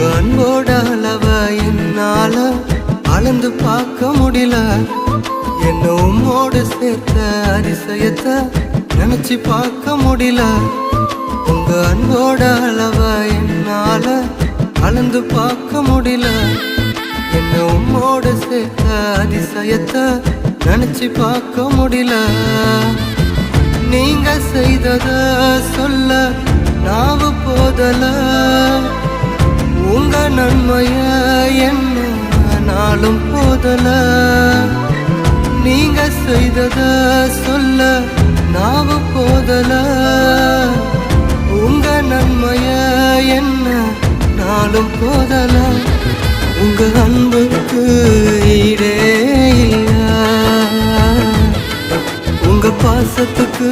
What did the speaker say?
உங்க அன்போட அளவ என்னால அளந்து பார்க்க முடியல. என்ன உம்மோடு சேர்த்த அதிசயத்தை நினைச்சு பார்க்க முடியல. உங்க அன்போட அளவ என்னால அளந்து பார்க்க முடியல. என்ன உம்மோடு சேர்த்த அதிசயத்தை நினைச்சு பார்க்க முடியல. நீங்க செய்தத சொல்ல நன்மைய என்ன நாளும் போதல. நீங்க செய்தத சொல்ல நாவு போதல. உங்க நன்மைய என்ன நாளும் போதல. உங்க அன்புக்கு ஈடே இல்ல. உங்க பாசத்துக்கு